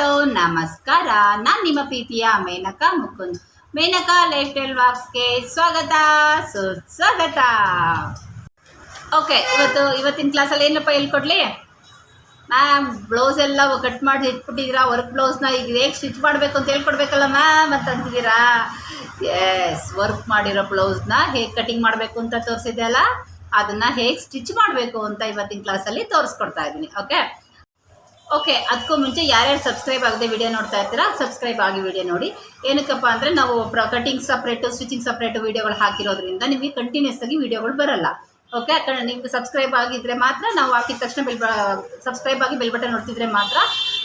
Hello, ನಮಸ್ಕಾರ. ನಾನು ನಿಮ್ಮ ಪ್ರೀತಿಯ ಮೇನಕಾ ಮುಕುಂದ್. ಮೇನಕಾ ಲೈಫ್ ಸ್ಟೈಲ್ ವಾಕ್ಸ್ಗೆ ಸ್ವಾಗತ, ಸುಸ್ವಾಗತ. ಓಕೆ ಇವತ್ತು ಇವತ್ತಿನ ಕ್ಲಾಸಲ್ಲಿ ಏನಪ್ಪ ಹೇಳ್ಕೊಡ್ಲಿ? ಮ್ಯಾಮ್ ಬ್ಲೌಸ್ ಎಲ್ಲ ಕಟ್ ಮಾಡಿ ಇಟ್ಬಿಟ್ಟಿದ್ದೀರಾ ವರ್ಕ್ ಬ್ಲೌಸ್ನ ಈಗ ಹೇಗೆ ಸ್ಟಿಚ್ ಮಾಡಬೇಕು ಅಂತ ಹೇಳ್ಕೊಡ್ಬೇಕಲ್ಲ ಮ್ಯಾಮ್ ಅಂತ ಅಂತಿದ್ದೀರಾ? ಎಸ್ ವರ್ಕ್ ಮಾಡಿರೋ ಬ್ಲೌಸ್ನ ಹೇಗೆ ಕಟಿಂಗ್ ಮಾಡಬೇಕು ಅಂತ ತೋರಿಸಿದೆ ಅಲ್ಲ? ಅದನ್ನು ಹೇಗೆ ಸ್ಟಿಚ್ ಮಾಡಬೇಕು ಅಂತ ಇವತ್ತಿನ ಕ್ಲಾಸಲ್ಲಿ ತೋರಿಸ್ಕೊಡ್ತಾ ಇದ್ದೀನಿ ಓಕೆ ಓಕೆ ಅದಕ್ಕೂ ಮುಂಚೆ ಯಾರ್ಯಾರು ಸಬ್ಸ್ಕ್ರೈಬ್ ಆಗದೆ ವಿಡಿಯೋ ನೋಡ್ತಾ ಇರ್ತೀರಾ ಸಬ್ಸ್ಕ್ರೈಬ್ ಆಗಿ ವಿಡಿಯೋ ನೋಡಿ. ಏನಕ್ಕಪ್ಪ ಅಂದರೆ ನಾವು ಕಟಿಂಗ್ ಸಪ್ರೇಟು ಸ್ಟಿಚಿಂಗ್ ಸಪ್ರೇಟು ವೀಡಿಯೋಗಳು ಹಾಕಿರೋದ್ರಿಂದ ನಿಮಗೆ ಕಂಟಿನ್ಯೂಸ್ ಆಗಿ ವಿಡಿಯೋಗಳು ಬರಲ್ಲ. ಓಕೆ ನಿಮ್ಗೆ ಸಬ್ಸ್ಕ್ರೈಬ್ ಆಗಿದ್ರೆ ಮಾತ್ರ ನಾವು ಹಾಕಿದ ತಕ್ಷಣ ಬೆಲ್ ಸಬ್ಸ್ಕ್ರೈಬ್ ಆಗಿ ಬೆಲ್ ನೋಡ್ತಿದ್ರೆ ಮಾತ್ರ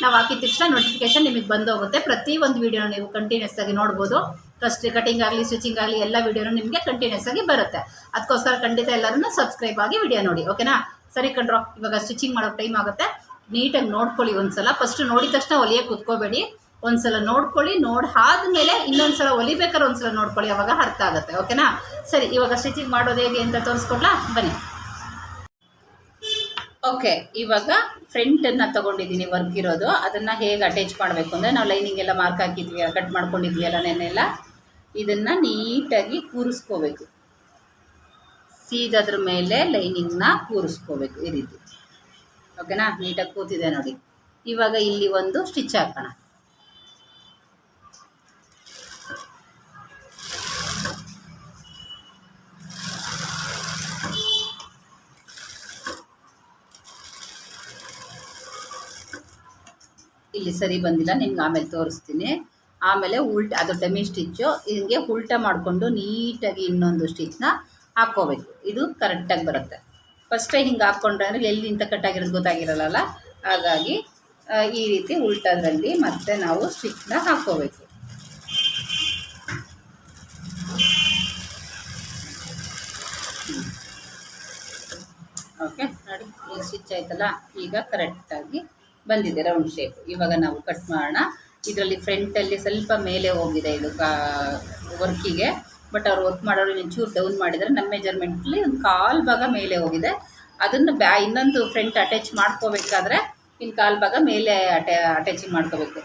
ನಾವು ಹಾಕಿದ ತಕ್ಷಣ ನೋಟಿಫಿಕೇಶನ್ ನಿಮಗೆ ಬಂದೋಗುತ್ತೆ. ಪ್ರತಿ ಒಂದು ವೀಡಿಯೋನ ನೀವು ಕಂಟಿನ್ಯೂಸ್ ಆಗಿ ನೋಡ್ಬೋದು. ಫಸ್ಟ್ ಕಟಿಂಗ್ ಆಗಲಿ ಸ್ಟಿಚಿಂಗ್ ಆಗಲಿ ಎಲ್ಲ ವಿಡಿಯೋನು ನಿಮಗೆ ಕಂಟಿನ್ಯೂಸ್ ಆಗಿ ಬರುತ್ತೆ. ಅದಕ್ಕೋಸ್ಕರ ಖಂಡಿತ ಎಲ್ಲರನ್ನೂ ಸಬ್ಸ್ಕ್ರೈಬ್ ಆಗಿ ವಿಡಿಯೋ ನೋಡಿ. ಓಕೆನಾ? ಸರಿ ಕಣ್ರೋ, ಇವಾಗ ಸ್ಟಿಚಿಂಗ್ ಮಾಡೋಕ್ಕೆ ಟೈಮ್ ಆಗುತ್ತೆ. ನೀಟಾಗಿ ನೋಡ್ಕೊಳ್ಳಿ ಒಂದ್ಸಲ. ಫಸ್ಟ್ ನೋಡಿದ ತಕ್ಷಣ ಹೊಲಿಯಕ್ಕೆ ಕುತ್ಕೋಬೇಡಿ. ಒಂದ್ಸಲ ನೋಡ್ಕೊಳ್ಳಿ, ನೋಡಿ ಆದ್ಮೇಲೆ ಇನ್ನೊಂದ್ಸಲ ಒಲಿಬೇಕಾದ್ರೆ ಒಂದ್ಸಲ ನೋಡ್ಕೊಳ್ಳಿ, ಅವಾಗ ಅರ್ಥ ಆಗುತ್ತೆ. ಓಕೆನಾ ಸರಿ, ಇವಾಗ ಸ್ಟಿಚಿಂಗ್ ಮಾಡೋದು ಹೇಗೆ ಅಂತ ತೋರಿಸ್ಕೊಡ್ಲಾ? ಬನ್ನಿ. ಓಕೆ ಇವಾಗ ಫ್ರಂಟನ್ನು ತಗೊಂಡಿದ್ದೀನಿ ವರ್ಕ್ ಇರೋದು. ಅದನ್ನು ಹೇಗೆ ಅಟ್ಯಾಚ್ ಮಾಡಬೇಕು ಅಂದರೆ ನಾವು ಲೈನಿಂಗ್ ಎಲ್ಲ ಮಾರ್ಕ್ ಹಾಕಿದ್ವಿ ಕಟ್ ಮಾಡ್ಕೊಂಡಿದ್ವಿ ಅಲ್ಲ ನೆನ್ನೆಲ್ಲ. ಇದನ್ನು ನೀಟಾಗಿ ಕೂರಿಸ್ಕೋಬೇಕು. ಸೀದದ್ರ ಮೇಲೆ ಲೈನಿಂಗ್ನ ಕೂರಿಸ್ಕೋಬೇಕು ಈ ರೀತಿ. ಓಕೆನಾ? ನೀಟಾಗಿ ಕೂತಿದೆ ನೋಡಿ. ಇವಾಗ ಇಲ್ಲಿ ಒಂದು ಸ್ಟಿಚ್ ಹಾಕೋಣ. ಇಲ್ಲಿ ಸರಿ ಬಂದಿಲ್ಲ, ನಿಮ್ಗೆ ಆಮೇಲೆ ತೋರಿಸ್ತೀನಿ. ಆಮೇಲೆ ಉಲ್ಟ, ಅದು ಡಮಿ ಸ್ಟಿಚ್ಚು ಹಿಂಗೆ ಉಲ್ಟ ಮಾಡಿಕೊಂಡು ನೀಟಾಗಿ ಇನ್ನೊಂದು ಸ್ಟಿಚ್ನ ಹಾಕ್ಕೋಬೇಕು ಇದು ಕರೆಕ್ಟಾಗಿ ಬರುತ್ತೆ. ಫಸ್ಟೇ ಹಿಂಗೆ ಹಾಕ್ಕೊಂಡ್ರೆ ಅಂದರೆ ಇಂಥ ಕಟ್ಟಾಗಿರೋದು ಗೊತ್ತಾಗಿರಲ್ಲ ಹಾಗಾಗಿ ಈ ರೀತಿ ಉಲ್ಟದ್ರಲ್ಲಿ ಮತ್ತೆ ನಾವು ಸ್ಟಿಚ್ನ ಹಾಕ್ಕೋಬೇಕು. ಓಕೆ ನೋಡಿ, ಈ ಸ್ಟಿಚ್ ಆಯ್ತಲ್ಲ? ಈಗ ಕರೆಕ್ಟಾಗಿ ಬಂದಿದೆ ರೌಂಡ್ ಶೇಪ್ ಇವಾಗ ನಾವು ಕಟ್ ಮಾಡೋಣ. ಇದರಲ್ಲಿ ಫ್ರಂಟಲ್ಲಿ ಸ್ವಲ್ಪ ಮೇಲೆ ಹೋಗಿದೆ ಇದು ಕಾ ವರ್ಕಿಗೆ ಬಟ್ ಅವ್ರು ವರ್ಕ್ ಮಾಡೋರು ಒಂಚೂರು ಡೌನ್ ಮಾಡಿದರೆ ನಮ್ಮ ಮೆಜರ್ಮೆಂಟ್ಲಿ ಒಂದು ಕಾಲು ಭಾಗ ಮೇಲೆ ಹೋಗಿದೆ. ಅದನ್ನು ಬ್ಯಾ, ಇನ್ನೊಂದು ಫ್ರಂಟ್ ಅಟ್ಯಾಚ್ ಮಾಡ್ಕೋಬೇಕಾದ್ರೆ ಇನ್ನು ಕಾಲು ಭಾಗ ಮೇಲೆ ಅಟ್ಯಾ ಅಟ್ಯಾಚಿಂಗ್ ಮಾಡ್ಕೋಬೇಕು.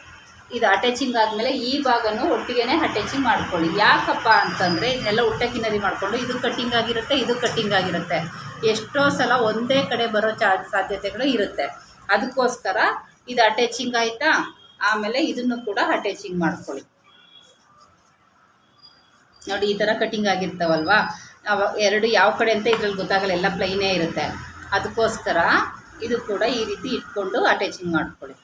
ಇದು ಅಟ್ಯಾಚಿಂಗ್ ಆದಮೇಲೆ ಈ ಭಾಗನೂ ಒಟ್ಟಿಗೆನೇ ಅಟ್ಯಾಚಿಂಗ್ ಮಾಡ್ಕೊಳ್ಳಿ. ಯಾಕಪ್ಪ ಅಂತಂದರೆ ಇದನ್ನೆಲ್ಲ ಉಟ್ಟಕ್ಕಿನರಿ ಮಾಡಿಕೊಂಡು ಇದು ಕಟ್ಟಿಂಗ್ ಆಗಿರುತ್ತೆ, ಇದು ಕಟ್ಟಿಂಗ್ ಆಗಿರುತ್ತೆ. ಎಷ್ಟೋ ಸಲ ಒಂದೇ ಕಡೆ ಬರೋ ಚಾ, ಸಾಧ್ಯತೆಗಳು ಇರುತ್ತೆ. ಅದಕ್ಕೋಸ್ಕರ ಇದು ಅಟ್ಯಾಚಿಂಗ್ ಆಯಿತಾ? ಆಮೇಲೆ ಇದನ್ನು ಕೂಡ ಅಟ್ಯಾಚಿಂಗ್ ಮಾಡ್ಕೊಳ್ಳಿ. ನೋಡಿ, ಈ ಥರ ಕಟ್ಟಿಂಗ್ ಆಗಿರ್ತಾವಲ್ವಾ? ಅವ ಎರಡು ಯಾವ ಕಡೆ ಅಂತ ಇದ್ರಲ್ಲಿ ಗೊತ್ತಾಗಲ್ಲ, ಎಲ್ಲ ಪ್ಲೈನೇ ಇರುತ್ತೆ. ಅದಕ್ಕೋಸ್ಕರ ಇದು ಕೂಡ ಈ ರೀತಿ ಇಟ್ಕೊಂಡು ಅಟ್ಯಾಚಿಂಗ್ ಮಾಡ್ಕೊಳ್ಳಿ.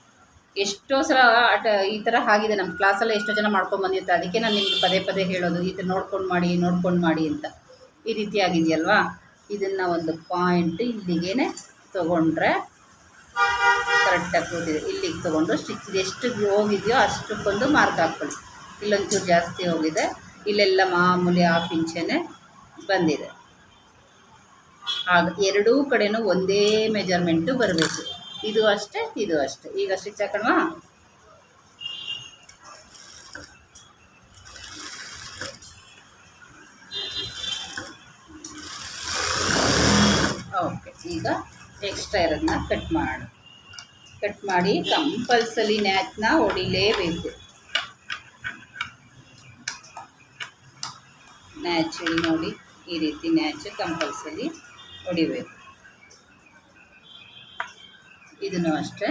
ಎಷ್ಟೋ ಸಲ ಅಟ, ಈ ಥರ ಆಗಿದೆ ನಮ್ಮ ಕ್ಲಾಸಲ್ಲಿ ಎಷ್ಟೋ ಜನ ಮಾಡ್ಕೊಂಡು ಬಂದಿರ್ತಾರೆ. ಅದಕ್ಕೆ ನಾನು ನಿಮ್ಗೆ ಪದೇ ಪದೇ ಹೇಳೋದು, ಈ ಥರ ನೋಡ್ಕೊಂಡು ಮಾಡಿ ನೋಡ್ಕೊಂಡು ಮಾಡಿ ಅಂತ. ಈ ರೀತಿ ಆಗಿದೆಯಲ್ವಾ? ಇದನ್ನು ಒಂದು ಪಾಯಿಂಟ್ ಇಲ್ಲಿಗೇನೆ ತೊಗೊಂಡ್ರೆ ಕರೆಕ್ಟಾಗಿ ಕೂತಿದೆ ಇಲ್ಲಿಗೆ ತೊಗೊಂಡು ಸ್ಟಿಚ್ ಎಷ್ಟು ಹೋಗಿದೆಯೋ ಅಷ್ಟಕ್ಕೊಂದು ಮಾರ್ಕ್ ಹಾಕ್ಕೊಳ್ಳಿ. ಇಲ್ಲೊಂಚೂರು ಜಾಸ್ತಿ ಹೋಗಿದೆ. ಇಲ್ಲೆಲ್ಲ ಮಾಮೂಲಿ ಹಾಫ್ ಇಂಚೇ ಬಂದಿದೆ. ಆಗ ಎರಡೂ ಕಡೆನೂ ಒಂದೇ ಮೆಜರ್ಮೆಂಟು ಬರಬೇಕು. ಇದು ಅಷ್ಟೇ ಇದು ಅಷ್ಟೇ. ಈಗ ಸ್ಟಿಚ್ ಹಾಕೋಣವಾ? ಓಕೆ ಈಗ ಎಕ್ಸ್ಟ್ರಾ ಇರೋದನ್ನ ಕಟ್ ಮಾಡೋಣ ಕಟ್ ಮಾಡಿ ಕಂಪಲ್ಸರಿ ನ್ಯಾಚ್ನ ಹೊಡಿಲೇಬೇಕು. ನ್ಯಾಚ್ ಇಲ್ಲಿ ನೋಡಿ ಈ ರೀತಿ ನ್ಯಾಚು ಕಂಪಲ್ಸರಿ ಹೊಡಿಬೇಕು. ಇದನ್ನು ಅಷ್ಟೇ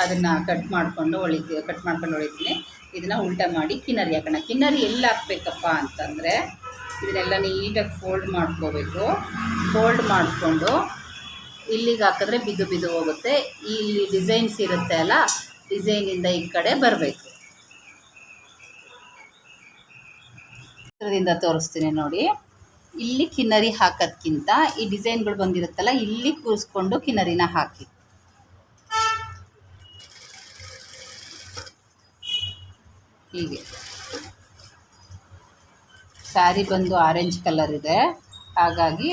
ಅದನ್ನು ಕಟ್ ಮಾಡಿಕೊಂಡು ಹೊಳಿತೀವಿ ಕಟ್ ಮಾಡ್ಕೊಂಡು ಹೊಳಿತೀನಿ. ಇದನ್ನು ಉಲ್ಟಾ ಮಾಡಿ ಕಿನ್ನರಿ ಹಾಕೋಣ. ಕಿನ್ನರಿ ಎಲ್ಲಿ ಹಾಕ್ಬೇಕಪ್ಪ ಅಂತಂದರೆ ಇದನ್ನೆಲ್ಲ ನೀಟಾಗಿ ಫೋಲ್ಡ್ ಮಾಡ್ಕೋಬೇಕು. ಫೋಲ್ಡ್ ಮಾಡಿಕೊಂಡು ಇಲ್ಲಿಗೆ ಹಾಕಿದ್ರೆ ಬಿದ್ದು ಬಿದ್ದು ಹೋಗುತ್ತೆ. ಇಲ್ಲಿ ಡಿಸೈನ್ಸ್ ಇರುತ್ತೆ ಅಲ್ಲ, ಡಿಸೈನಿಂದ ಈ ಕಡೆ ಬರಬೇಕು. ಚಿತ್ರದಿಂದ ತೋರಿಸ್ತೀನಿ ನೋಡಿ. ಇಲ್ಲಿ ಕಿನ್ನರಿ ಹಾಕೋದ್ಕಿಂತ ಈ ಡಿಸೈನ್ಗಳು ಬಂದಿರುತ್ತಲ್ಲ, ಇಲ್ಲಿ ಕೂರಿಸ್ಕೊಂಡು ಕಿನ್ನರಿನ ಹಾಕಿ. ಹೀಗೆ. ಸ್ಯಾರಿ ಬಂದು ಆರೆಂಜ್ ಕಲರ್ ಇದೆ. ಹಾಗಾಗಿ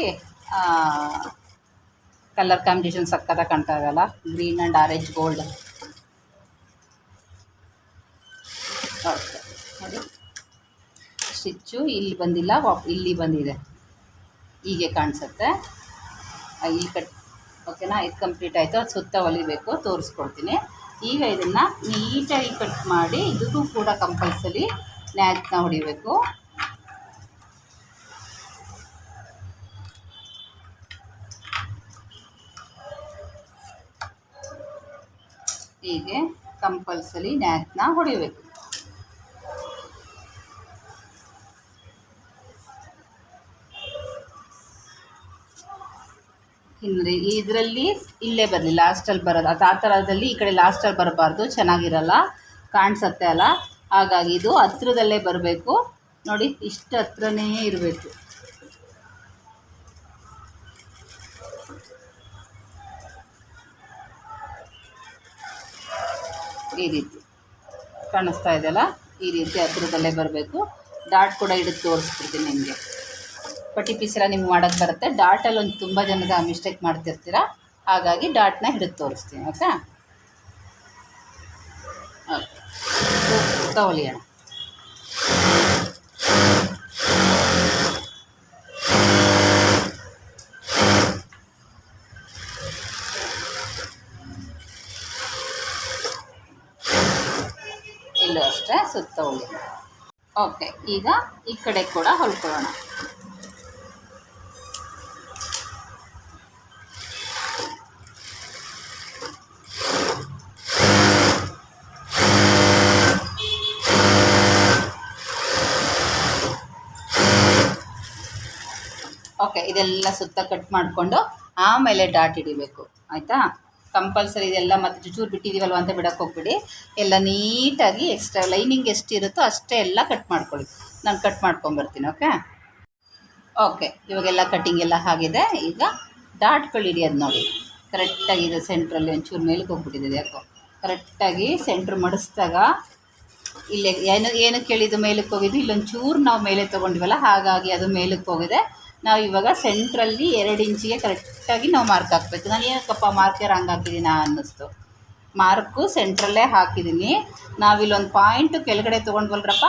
ಕಲರ್ ಕಾಂಬಿನೇಷನ್ ಸಕ್ಕತ್ತಾಗಿ ಕಾಣ್ತಾ ಇದೆಯಲ್ಲ green and orange gold. Stitch ಇಲ್ಲಿ ಬಂದಿಲ್ಲ ಇಲ್ಲಿ ಬಂದಿದೆ. ಹೀಗೆ ಕಾಣಿಸುತ್ತೆ. ಇಲ್ಲಿ ಕಟ್, ಓಕೆನಾ? ಇದು ಕಂಪ್ಲೀಟ್ ಆಯಿತು. ಅದು ಸುತ್ತ ಹೊಲಿಬೇಕು ತೋರಿಸ್ಕೊಡ್ತೀನಿ. ಈಗ ಇದನ್ನು ನೀಟಾಗಿ ಕಟ್ ಮಾಡಿ, ಇದಕ್ಕೂ ಕೂಡ ಕಂಪಲ್ಸರಿ ನ್ಯಾಕ್ನ ಹೊಡಿಬೇಕು. ಹೀಗೆ ಕಂಪಲ್ಸರಿ ನ್ಯಾಕ್ನ ಹೊಡಿಬೇಕು. ಇನ್ನು ಇದರಲ್ಲಿ ಇಲ್ಲೇ ಬರಲಿ ಲಾಸ್ಟಲ್ಲಿ ಬರೋದು. ಅದು ಆ ಥರದಲ್ಲಿ ಈ ಕಡೆ ಲಾಸ್ಟಲ್ಲಿ ಬರಬಾರ್ದು, ಚೆನ್ನಾಗಿರಲ್ಲ, ಕಾಣಿಸತ್ತೆ ಅಲ್ಲ? ಹಾಗಾಗಿ ಇದು ಹತ್ರದಲ್ಲೇ ಬರಬೇಕು. ನೋಡಿ, ಇಷ್ಟು ಹತ್ರನೇ ಇರಬೇಕು. ಈ ರೀತಿ. ಕಾಣಿಸ್ತಾ ಇದೆಯಲ್ಲ ಈ ರೀತಿ ಹತ್ರದಲ್ಲೇ ಬರಬೇಕು. ಡಾಟ್ ಕೂಡ ಹಿಡಿದು ತೋರಿಸ್ಬಿಡ್ತೀನಿ ನಿಮಗೆ. ಪಟ್ಟಿ ಪೀಸೆಲ್ಲ ನಿಮ್ಗೆ ಮಾಡೋಕ್ಕೆ ಬರುತ್ತೆ. ಡಾಟಲ್ಲಿ ಒಂದು ತುಂಬ ಜನದ ಮಿಸ್ಟೇಕ್ ಮಾಡ್ತಿರ್ತೀರ? ಹಾಗಾಗಿ ಡಾಟ್ನ ಹಿಡಿದು ತೋರಿಸ್ತೀನಿ ಓಕೆ ಅಣ್ಣ. ಇಲ್ಲೂ ಅಷ್ಟೇ ಸುತ್ತ ಹೊಲಿ ಓಕೆ ಈಗ ಈ ಕಡೆ ಕೂಡ ಹೊಲ್ಕೊಳ್ಳೋಣ. ಓಕೆ, ಇದೆಲ್ಲ ಸುತ್ತ ಕಟ್ ಮಾಡಿಕೊಂಡು ಆಮೇಲೆ ಡಾಟ್ ಹಿಡಿಬೇಕು. ಆಯಿತಾ? ಕಂಪಲ್ಸರಿ ಇದೆಲ್ಲ ಮತ್ತು ಚೂಚೂರು ಬಿಟ್ಟಿದ್ದೀವಲ್ವ ಅಂತ ಬಿಡಕ್ಕೆ ಹೋಗ್ಬಿಡಿ. ಎಲ್ಲ ನೀಟಾಗಿ ಎಕ್ಸ್ಟ್ರಾ ಲೈನಿಂಗ್ ಎಷ್ಟಿರುತ್ತೋ ಅಷ್ಟೇ ಎಲ್ಲ ಕಟ್ ಮಾಡ್ಕೊಳ್ಳಿ. ನಾನು ಕಟ್ ಮಾಡ್ಕೊಂಬರ್ತೀನಿ ಓಕೆ ಓಕೆ ಇವಾಗೆಲ್ಲ ಕಟ್ಟಿಂಗ್ ಎಲ್ಲ ಆಗಿದೆ. ಈಗ ಡಾಟ್ಗಳು ಹಿಡಿಯೋದು ನೋಡಿ. ಕರೆಕ್ಟಾಗಿ ಇದು ಸೆಂಟ್ರಲ್ಲಿ ಒಂಚೂರು ಮೇಲಕ್ಕೆ ಹೋಗ್ಬಿಟ್ಟಿದೆ, ಯಾಕೋ? ಕರೆಕ್ಟಾಗಿ ಸೆಂಟ್ರ್ ಮಡಿಸ್ದಾಗ ಇಲ್ಲೇ, ಏನು ಏನಕ್ಕೆ ಹೇಳಿದ್ದು ಮೇಲಕ್ಕೆ ಹೋಗಿದ್ದು? ಇಲ್ಲೊಂಚೂರು ನಾವು ಮೇಲೆ ತೊಗೊಂಡಿವಲ್ಲ, ಹಾಗಾಗಿ ಅದು ಮೇಲಕ್ಕೆ ಹೋಗಿದೆ. ನಾವು ಇವಾಗ ಸೆಂಟ್ರಲ್ಲಿ ಎರಡು ಇಂಚಿಗೆ ಕರೆಕ್ಟಾಗಿ ನಾವು ಮಾರ್ಕ್ ಹಾಕಬೇಕು. ನಾನು ಏನಕ್ಕಪ್ಪ ಮಾರ್ಕರ್ ಹಂಗೆ ಹಾಕಿದ್ದೀನಿ ಅನ್ನಿಸ್ತು. ಮಾರ್ಕು ಸೆಂಟ್ರಲ್ಲೇ ಹಾಕಿದ್ದೀನಿ ನಾವಿಲ್ಲೊಂದು ಪಾಯಿಂಟು ಕೆಳಗಡೆ ತೊಗೊಂಡ್ವಲ್ರಪ್ಪ,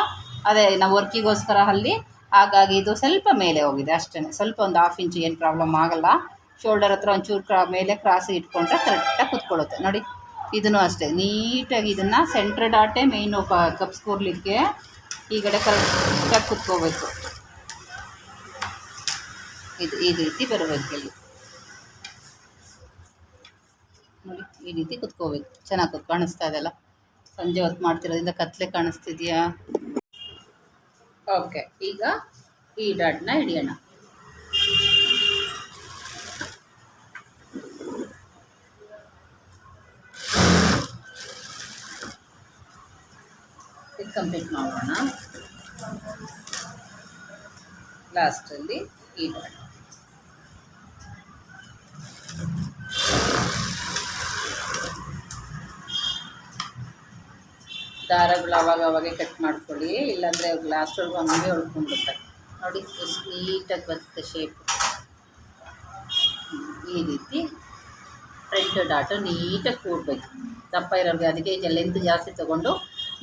ಅದೇ ನಾವು ವರ್ಕಿಗೋಸ್ಕರ ಅಲ್ಲಿ, ಹಾಗಾಗಿ ಇದು ಸ್ವಲ್ಪ ಮೇಲೆ ಹೋಗಿದೆ ಅಷ್ಟೇ ಸ್ವಲ್ಪ ಒಂದು ಹಾಫ್ ಇಂಚ್ ಏನು ಪ್ರಾಬ್ಲಮ್ ಆಗಲ್ಲ. ಶೋಲ್ಡರ್ ಹತ್ರ ಒಂಚೂರು ಕ್ರಾ ಮೇಲೆ ಕ್ರಾಸ್ ಇಟ್ಕೊಂಡ್ರೆ ಕರೆಕ್ಟಾಗಿ ಕುತ್ಕೊಳ್ಳುತ್ತೆ. ನೋಡಿ, ಇದನ್ನು ಅಷ್ಟೇ. ನೀಟಾಗಿ ಇದನ್ನು ಸೆಂಟ್ರ್ ಡಾಟೆ ಮೇಯ್ನು ಕಪ್ಸ್ ಕೂರ್ಲಿಕ್ಕೆ ಈ ಕಡೆ ಕರೆಕ್ಟಾಗಿ ಕುತ್ಕೋಬೇಕು. ಇದು, ಈ ರೀತಿ ಬರಬೇಕು ಇಲ್ಲಿ. ನೋಡಿ, ಈ ರೀತಿ ಕುತ್ಕೋಬೇಕು. ಚೆನ್ನಾಗಿ ಕಾಣಿಸ್ತಾ ಇದೆಲ್ಲ ಸಂಜೆ ಹೊತ್ತು ಮಾಡ್ತಿರೋದ್ರಿಂದ ಕತ್ಲೆ ಕಾಣಿಸ್ತಿದ್ಯಾ? ಓಕೆ ಈಗ ಈ ಡಾಟ್ನ ಹಿಡಿಯೋಣ. ಕಂಪ್ಲೀಟ್ ಮಾಡೋಣ. ಲಾಸ್ಟಲ್ಲಿ ಈ ಡಾಟ್. ದಾರಗಳು ಅವಾಗ ಅವಾಗೆ ಕಟ್ ಮಾಡ್ಕೊಳ್ಳಿ, ಇಲ್ಲಾಂದರೆ ಗ್ಲಾಸ್ ಒಳಗೆ ಹಂಗೆ ಉಳ್ಕೊಂಡ್ಬಿಡ್ತಾರೆ ನೋಡಿ ನೀಟಾಗಿ ಬರುತ್ತೆ ಶೇಪ್ ಈ ರೀತಿ ಫ್ರಂಟ್ ಡಾಟು ನೀಟಾಗಿ ಕೂಡಬೇಕು. ದಪ್ಪ ಇರೋರಿಗೆ ಅದಕ್ಕೆ ಈಗ ಲೆಂತ್ ಜಾಸ್ತಿ ತೊಗೊಂಡು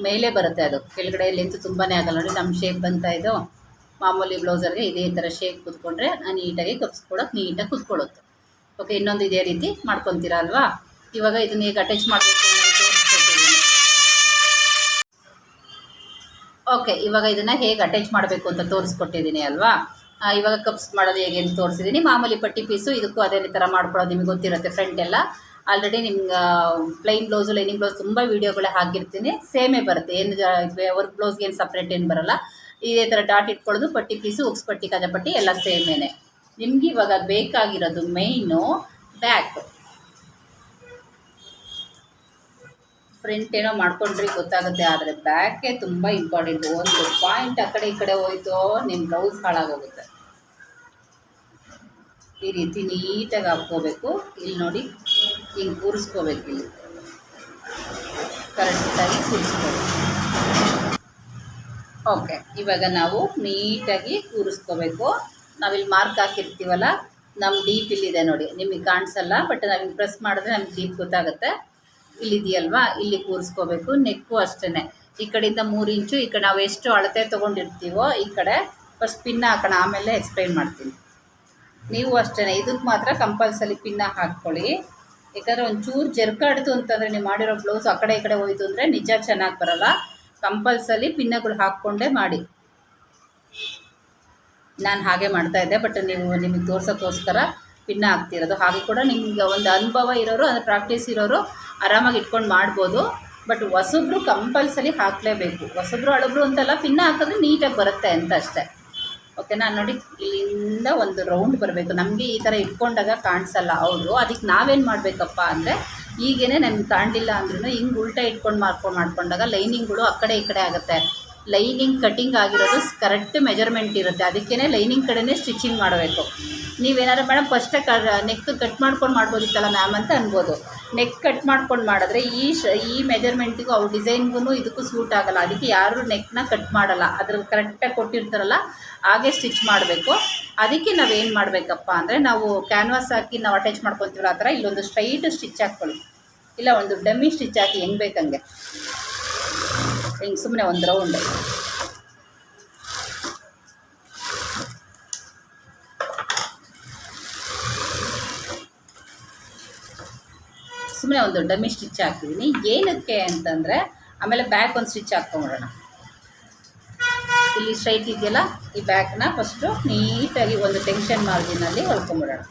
ಮೇಲೆ ಬರುತ್ತೆ ಅದು. ಕೆಳಗಡೆ ಲೆಂತ್ ತುಂಬಾ ಆಗಲ್ಲ. ನೋಡಿ, ನಮ್ಮ ಶೇಪ್ ಬಂತಾ ಇದು. ಮಾಮೂಲಿ ಬ್ಲೌಸರ್ಗೆ ಇದೇ ಥರ ಶೇಪ್ ಕೂತ್ಕೊಂಡ್ರೆ ನೀಟಾಗಿ ಕಪ್ಸ್ಕೊಳಕ್ಕೆ ನೀಟಾಗಿ ಕೂತ್ಕೊಳ್ಳುತ್ತೆ. ಓಕೆ ಇನ್ನೊಂದು ಇದೇ ರೀತಿ ಮಾಡ್ಕೊತೀರಾ ಅಲ್ವಾ? ಇವಾಗ ಇದನ್ನ ಈಗ ಅಟ್ಯಾಚ್ ಮಾಡಬೇಕು. ಓಕೆ ಇವಾಗ ಇದನ್ನು ಹೇಗೆ ಅಟ್ಯಾಚ್ ಮಾಡಬೇಕು ಅಂತ ತೋರಿಸ್ಕೊಟ್ಟಿದ್ದೀನಿ ಅಲ್ವಾ? ಇವಾಗ ಕಪ್ಸ್ ಮಾಡೋದು ಹೇಗೆ ಅಂತ ತೋರಿಸಿದ್ದೀನಿ. ಮಾಮೂಲಿ ಪಟ್ಟಿ ಪೀಸು ಇದಕ್ಕೂ ಅದೇ ಥರ ಮಾಡ್ಕೊಳ್ಳೋದು ನಿಮಗೆ ಗೊತ್ತಿರುತ್ತೆ ಫ್ರಂಟ್ ಎಲ್ಲ. ಆಲ್ರೆಡಿ ನಿಮ್ಗೆ ಪ್ಲೈನ್ ಬ್ಲೌಸು ಲೈನಿಂಗ್ ಬ್ಲೌಸ್ ತುಂಬ ವೀಡಿಯೋಗಳೇ ಹಾಕಿರ್ತೀನಿ. ಸೇಮೇ ಬರುತ್ತೆ. ಏನು ವರ್ಕ್ ಬ್ಲೌಸ್ಗೆ ಏನು ಸಪ್ರೇಟ್ ಏನು ಬರಲ್ಲ. ಇದೇ ಥರ ಡಾಟ್ ಇಟ್ಕೊಳ್ಳೋದು, ಪಟ್ಟಿ ಪೀಸು ಉಕ್ಸ್ ಪಟ್ಟಿ, ಕಜ ಪಟ್ಟಿ ಎಲ್ಲ ಸೇಮೇನೆ ನಿಮ್ಗೆ ಇವಾಗ ಬೇಕಾಗಿರೋದು ಮೇಯ್ನು ಬ್ಯಾಕ್ ಫ್ರಂಟ್ ಏನೋ ಮಾಡ್ಕೊಂಡ್ರಿ ಗೊತ್ತಾಗುತ್ತೆ, ಆದರೆ ಬ್ಯಾಕೇ ತುಂಬ ಇಂಪಾರ್ಟೆಂಟು ಒಂದು ಪಾಯಿಂಟ್ ಆ ಕಡೆ ಈ ಕಡೆ ಹೋಯ್ತೋ ನಿಮ್ಮ ಬ್ಲೌಸ್ ಹಾಳಾಗೋಗುತ್ತೆ. ಈ ರೀತಿ ನೀಟಾಗಿ ಹಾಕ್ಕೋಬೇಕು. ಇಲ್ಲಿ ನೋಡಿ, ಹಿಂಗೆ ಕೂರಿಸ್ಕೋಬೇಕು ಇಲ್ಲಿ. ಕರೆಕ್ಟಾಗಿ ಕೂರಿಸ್ಕೋಬೇಕು. ಓಕೆ ಇವಾಗ ನಾವು ನೀಟಾಗಿ ಕೂರಿಸ್ಕೋಬೇಕು. ನಾವಿಲ್ಲಿ ಮಾರ್ಕ್ ಹಾಕಿರ್ತೀವಲ್ಲ ನಮ್ಮ ಡೀಪ್ ಇಲ್ಲಿದೆ ನೋಡಿ. ನಿಮಗೆ ಕಾಣಿಸಲ್ಲ ಬಟ್ ನಾವು ಪ್ರೆಸ್ ಮಾಡಿದ್ರೆ ನಮ್ಗೆ ಡೀಪ್ ಗೊತ್ತಾಗುತ್ತೆ. ಇಲ್ಲಿದೆಯಲ್ವಾ? ಇಲ್ಲಿ ಕೂರಿಸ್ಕೋಬೇಕು. ನೆಕ್ಕು ಅಷ್ಟೇ ಈ ಕಡೆಯಿಂದ ಮೂರು ಇಂಚು, ಈ ಕಡೆ ನಾವು ಎಷ್ಟು ಅಳತೆ ತೊಗೊಂಡಿರ್ತೀವೋ ಈ ಕಡೆ ಫಸ್ಟ್ ಪಿನ್ನ ಹಾಕೋಣ. ಆಮೇಲೆ ಎಕ್ಸ್ಪ್ಲೈನ್ ಮಾಡ್ತೀನಿ. ನೀವು ಅಷ್ಟೇ ಇದಕ್ಕೆ ಮಾತ್ರ ಕಂಪಲ್ಸರಿ ಪಿನ್ನ ಹಾಕ್ಕೊಳ್ಳಿ. ಯಾಕಂದರೆ ಒಂಚೂರು ಜರ್ಕಾಡ್ತು ಅಂತಂದರೆ ನೀವು ಮಾಡಿರೋ ಬ್ಲೌಸ್ ಆ ಕಡೆ ಈ ಕಡೆ ಹೋಯ್ತು ಅಂದರೆ ನಿಜ ಚೆನ್ನಾಗಿ ಬರಲ್ಲ. ಕಂಪಲ್ಸರಿ ಪಿನ್ನಗಳು ಹಾಕ್ಕೊಂಡೇ ಮಾಡಿ. ನಾನು ಹಾಗೆ ಮಾಡ್ತಾ ಇದ್ದೆ ಬಟ್ ನೀವು ನಿಮಗೆ ತೋರ್ಸೋಕ್ಕೋಸ್ಕರ ಪಿನ್ನ ಹಾಕ್ತಿರೋದು. ಹಾಗೆ ಕೂಡ ನಿಮ್ಗೆ ಒಂದು ಅನುಭವ ಇರೋರು, ಅಂದರೆ ಪ್ರಾಕ್ಟೀಸ್ ಇರೋರು ಆರಾಮಾಗಿ ಇಟ್ಕೊಂಡು ಮಾಡ್ಬೋದು. ಬಟ್ ಹೊಸಬ್ರು ಕಂಪಲ್ಸರಿ ಹಾಕಲೇಬೇಕು. ಹೊಸಬ್ರು, ಹಳಬ್ರು ಅಂತಲ್ಲ ಫಿನ್ನ ಹಾಕಿದ್ರೆ ನೀಟಾಗಿ ಬರುತ್ತೆ ಅಂತ ಅಷ್ಟೇ. ಓಕೆನಾ ನೋಡಿ, ಇಲ್ಲಿಂದ ಒಂದು ರೌಂಡ್ ಬರಬೇಕು. ನಮಗೆ ಈ ಥರ ಇಟ್ಕೊಂಡಾಗ ಕಾಣಿಸಲ್ಲ ಹೌದು ಅದಕ್ಕೆ ನಾವೇನು ಮಾಡಬೇಕಪ್ಪ ಅಂದರೆ, ಈಗೇನೆ ನಮ್ಗೆ ಕಾಣಲಿಲ್ಲ ಅಂದ್ರೂ ಹಿಂಗೆ ಉಲ್ಟಾ ಇಟ್ಕೊಂಡು ಮಾಡ್ಕೊಂಡು ಮಾಡ್ಕೊಂಡಾಗ ಲೈನಿಂಗ್ಗಳು ಆ ಕಡೆ ಈ ಕಡೆ ಆಗುತ್ತೆ. ಲೈನಿಂಗ್ ಕಟ್ಟಿಂಗ್ ಆಗಿರೋದು ಕರೆಕ್ಟ್ ಮೆಜರ್ಮೆಂಟ್ ಇರುತ್ತೆ. ಅದಕ್ಕೇ ಲೈನಿಂಗ್ ಕಡೆನೇ ಸ್ಟಿಚಿಂಗ್ ಮಾಡಬೇಕು. ನೀವೇನಾದ್ರು, ಮೇಡಮ್ ಫಸ್ಟೇ ಕ ನೆಕ್ ಕಟ್ ಮಾಡ್ಕೊಂಡು ಮಾಡ್ಬೋದಿತ್ತಲ್ಲ ಮ್ಯಾಮ್? ಅಂತ ಅನ್ಬೋದು. ನೆಕ್ ಕಟ್ ಮಾಡ್ಕೊಂಡು ಮಾಡಿದ್ರೆ ಈ ಶ, ಈ ಮೆಜರ್ಮೆಂಟಿಗೂ ಅವ್ರ ಡಿಸೈನ್ಗೂ ಇದಕ್ಕೂ ಸೂಟ್ ಆಗೋಲ್ಲ. ಅದಕ್ಕೆ ಯಾರು ನೆಕ್ನ ಕಟ್ ಮಾಡಲ್ಲ. ಅದ್ರ ಕರೆಕ್ಟಾಗಿ ಕೊಟ್ಟಿರ್ತಾರಲ್ಲ, ಹಾಗೆ ಸ್ಟಿಚ್ ಮಾಡಬೇಕು. ಅದಕ್ಕೆ ನಾವೇನು ಮಾಡಬೇಕಪ್ಪ ಅಂದರೆ, ನಾವು ಕ್ಯಾನ್ವಾಸ್ ಹಾಕಿ ನಾವು ಅಟ್ಯಾಚ್ ಮಾಡ್ಕೊತೀವಲ್ಲ ಆ ಥರ, ಇಲ್ಲೊಂದು ಸ್ಟ್ರೈಟ್ ಸ್ಟಿಚ್ ಹಾಕ್ಕೊಳ್ಳಿ. ಇಲ್ಲ, ಒಂದು ಡಮ್ಮಿ ಸ್ಟಿಚ್ ಹಾಕಿ ಹೆಂಗೆ ಬೇಕಂಗೆ. ಹಿಂಗೆ ಸುಮ್ಮನೆ ಒಂದು ರೌಂಡ್ ಸುಮ್ಮನೆ ಒಂದು ಡಮ್ಮಿ ಸ್ಟಿಚ್ ಹಾಕಿದ್ದೀನಿ ಏನಕ್ಕೆ ಅಂತಂದರೆ, ಆಮೇಲೆ ಬ್ಯಾಕ್ ಒಂದು ಸ್ಟಿಚ್ ಹಾಕ್ಕೊಂಬಿಡೋಣ. ಇಲ್ಲಿ ಸ್ಟ್ರೈಟ್ ಇದೆಯಲ್ಲ, ಈ ಬ್ಯಾಕ್ನ ಫಸ್ಟು ನೀಟಾಗಿ ಒಂದು ಟೆನ್ಷನ್ ಮಾರ್ಜಿನಲ್ಲಿ ಹೊಲ್ಕೊಂಬಿಡೋಣ.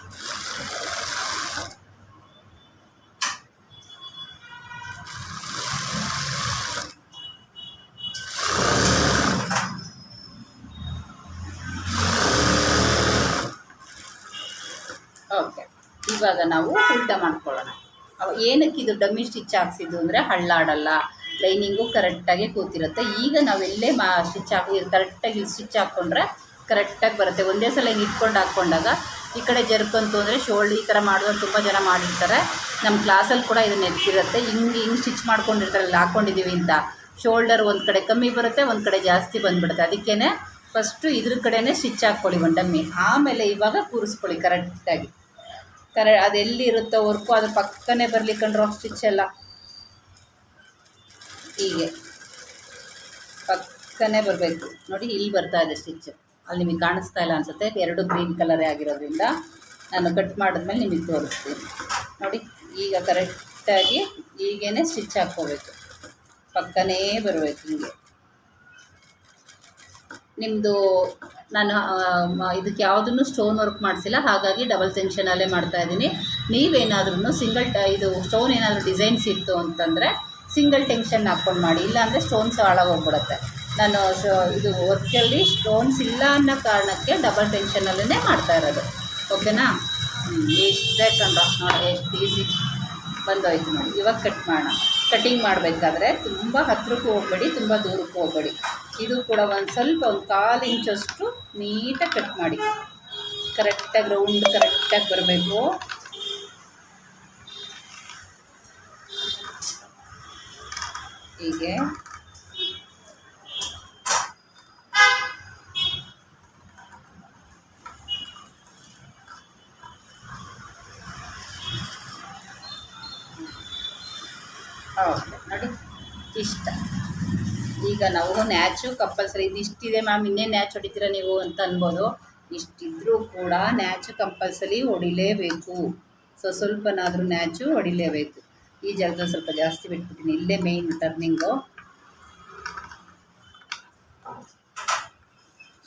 ಓಕೆ ಇವಾಗ ನಾವು ಊಟ ಮಾಡ್ಕೊಳ್ಳೋಣ. ಏನಕ್ಕೆ ಇದು ಡಮ್ಮಿ ಸ್ಟಿಚ್ ಹಾಕ್ಸಿದ್ದು ಅಂದರೆ ಹಳ್ಳಾಡಲ್ಲ, ಲೈನಿಂಗು ಕರೆಕ್ಟಾಗಿ ಕೂತಿರುತ್ತೆ. ಈಗ ನಾವೆಲ್ಲೇ ಮಾ ಸ್ಟಿಚ್ ಹಾಕಿ ಕರೆಕ್ಟಾಗಿ ಸ್ಟಿಚ್ ಹಾಕ್ಕೊಂಡ್ರೆ ಕರೆಕ್ಟಾಗಿ ಬರುತ್ತೆ. ಒಂದೇ ಸಲ ಹಿಂಗೆ ಇಟ್ಕೊಂಡು ಹಾಕ್ಕೊಂಡಾಗ ಈ ಕಡೆ ಜರ್ಕಂತು ಅಂದರೆ ಶೋಲ್ಡ್ ಈ ಥರ ಮಾಡಿದವ್ರು ತುಂಬ ಜನ ಮಾಡಿರ್ತಾರೆ. ನಮ್ಮ ಕ್ಲಾಸಲ್ಲಿ ಕೂಡ ಇದನ್ನ ಎತ್ತಿರುತ್ತೆ ಹಿಂಗೆ ಹಿಂಗೆ ಸ್ಟಿಚ್ ಮಾಡ್ಕೊಂಡಿರ್ತಾರೆ. ಅಲ್ಲಿ ಹಾಕ್ಕೊಂಡಿದ್ದೀವಿ ಅಂತ. ಶೋಲ್ಡರ್ ಒಂದು ಕಡೆ ಕಮ್ಮಿ ಬರುತ್ತೆ, ಒಂದು ಕಡೆ ಜಾಸ್ತಿ ಬಂದುಬಿಡುತ್ತೆ. ಅದಕ್ಕೇ ಫಸ್ಟು ಇದ್ರ ಕಡೆನೇ ಸ್ಟಿಚ್ ಹಾಕ್ಕೊಳ್ಳಿ ಒಂದು ಡಮ್ಮಿ. ಆಮೇಲೆ ಇವಾಗ ಕೂರಿಸ್ಕೊಳ್ಳಿ ಕರೆಕ್ಟಾಗಿ ಕರೆ, ಅದು ಇರುತ್ತೋ ವರ್ಕು ಅದ್ರ ಪಕ್ಕನೇ ಬರಲಿ ಕಂಡ್ರೋ ಸ್ಟಿಚ್ ಎಲ್ಲ ಹೀಗೆ. ಪಕ್ಕನೇ ಬರಬೇಕು. ನೋಡಿ, ಇಲ್ಲಿ ಬರ್ತಾ ಇದೆ ಸ್ಟಿಚ್ ಅಲ್ಲಿ ನಿಮಗೆ ಕಾಣಿಸ್ತಾ ಇಲ್ಲ ಅನಿಸುತ್ತೆ. ಎರಡು ಗ್ರೀನ್ ಕಲರೇ ಆಗಿರೋದ್ರಿಂದ ನಾನು ಕಟ್ ಮಾಡಿದ್ಮೇಲೆ ನಿಮಗೆ ತೋರಿಸ್ತೀನಿ. ನೋಡಿ, ಈಗ ಕರೆಕ್ಟಾಗಿ ಈಗೇನೆ ಸ್ಟಿಚ್ ಹಾಕ್ಕೋಬೇಕು. ಪಕ್ಕನೇ ಬರಬೇಕು ಹಿಂಗೆ. ನಿಮ್ಮದು ನಾನು ಇದಕ್ಕೆ ಯಾವುದನ್ನು ಸ್ಟೋನ್ ವರ್ಕ್ ಮಾಡಿಸಿಲ್ಲ. ಹಾಗಾಗಿ ಡಬಲ್ ಟೆನ್ಷನಲ್ಲೇ ಮಾಡ್ತಾ ಇದ್ದೀನಿ. ನೀವೇನಾದ್ರೂ ಸಿಂಗಲ್ ಇದು ಸ್ಟೋನ್ ಏನಾದರೂ ಡಿಸೈನ್ಸ್ ಇತ್ತು ಅಂತಂದರೆ ಸಿಂಗಲ್ ಟೆನ್ಷನ್ ಹಾಕ್ಕೊಂಡು ಮಾಡಿ. ಇಲ್ಲಾಂದರೆ ಸ್ಟೋನ್ಸ್ ಹಾಳಾಗೋಗ್ಬಿಡುತ್ತೆ ನಾನು ಇದು ವರ್ಕಲ್ಲಿ ಸ್ಟೋನ್ಸ್ ಇಲ್ಲ ಅನ್ನೋ ಕಾರಣಕ್ಕೆ ಡಬಲ್ ಟೆನ್ಷನಲ್ಲೇ ಮಾಡ್ತಾ ಇರೋದು. ಓಕೆನಾ? ಎಷ್ಟೇ ಕಂಡ ನೋಡಿ, ಎಷ್ಟು ಈಸಿ ಬಂದೋಯ್ತು ನೋಡಿ. ಇವಾಗ ಕಟ್ ಮಾಡೋಣ. ಕಟಿಂಗ್ ಮಾಡಬೇಕಾದ್ರೆ ತುಂಬ ಹತ್ರಕ್ಕೂ ಹೋಗಬೇಡಿ, ತುಂಬ ದೂರಕ್ಕೂ ಹೋಗಬೇಡಿ. ಇದು ಕೂಡ ಒಂದು ಸ್ವಲ್ಪ ಒಂದು ಕಾಲು ಇಂಚಷ್ಟು ನೀಟಾಗಿ ಕಟ್ ಮಾಡಿ. ಕರೆಕ್ಟಾಗಿ ರೌಂಡ್ ಕರೆಕ್ಟಾಗಿ ಬರಬೇಕು. ಹೀಗೆ ಓಕೆ ನೋಡಿ ಇಷ್ಟ ನಾವು ನ್ಯಾಚು ಕಂಪಲ್ಸರಿ ಇದಿಷ್ಟಿದೆ ಮ್ಯಾಮ್ ಇನ್ನೇ ನ್ಯಾಚ್ ಹೊಡಿತೀರಾ ನೀವು ಅಂತ ಅನ್ಬೋದು. ಇಷ್ಟಿದ್ರೂ ಕೂಡ ನ್ಯಾಚು ಕಂಪಲ್ಸರಿ ಹೊಡಿಲೇಬೇಕು. ಸೊ ಸ್ವಲ್ಪನಾದರೂ ನ್ಯಾಚು ಹೊಡಿಲೇಬೇಕು. ಈ ಜಾಗದಲ್ಲಿ ಸ್ವಲ್ಪ ಜಾಸ್ತಿ ಬಿಟ್ಬಿಟ್ಟಿನಿ ಇಲ್ಲೇ ಮೇಯ್ನ್ ಟರ್ನಿಂಗು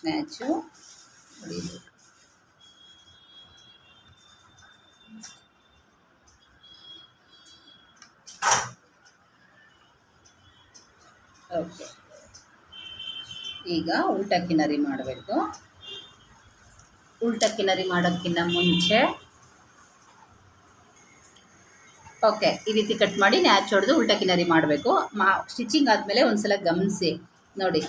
ನ್ಯಾಚು ಹೊಡಿಬೇಕು ಓಕೆ ಈಗ ಉಲ್ಟಾ ಕಿನರಿ ಮಾಡಬೇಕು. ಉಲ್ಟಾ ಕಿನರಿ ಮಾಡೋಕ್ಕಿಂತ ಮುಂಚೆ ಓಕೆ, ಈ ರೀತಿ ಕಟ್ ಮಾಡಿ ನ್ಯಾಚ್ ಹೊಡೆದು ಉಲ್ಟಾ ಕಿನರಿ ಮಾಡಬೇಕು. ಮಾ ಸ್ಟಿಚಿಂಗ್ ಆದಮೇಲೆ ಒಂದ್ಸಲ ಗಮನಿಸಿ. ನೋಡಿ,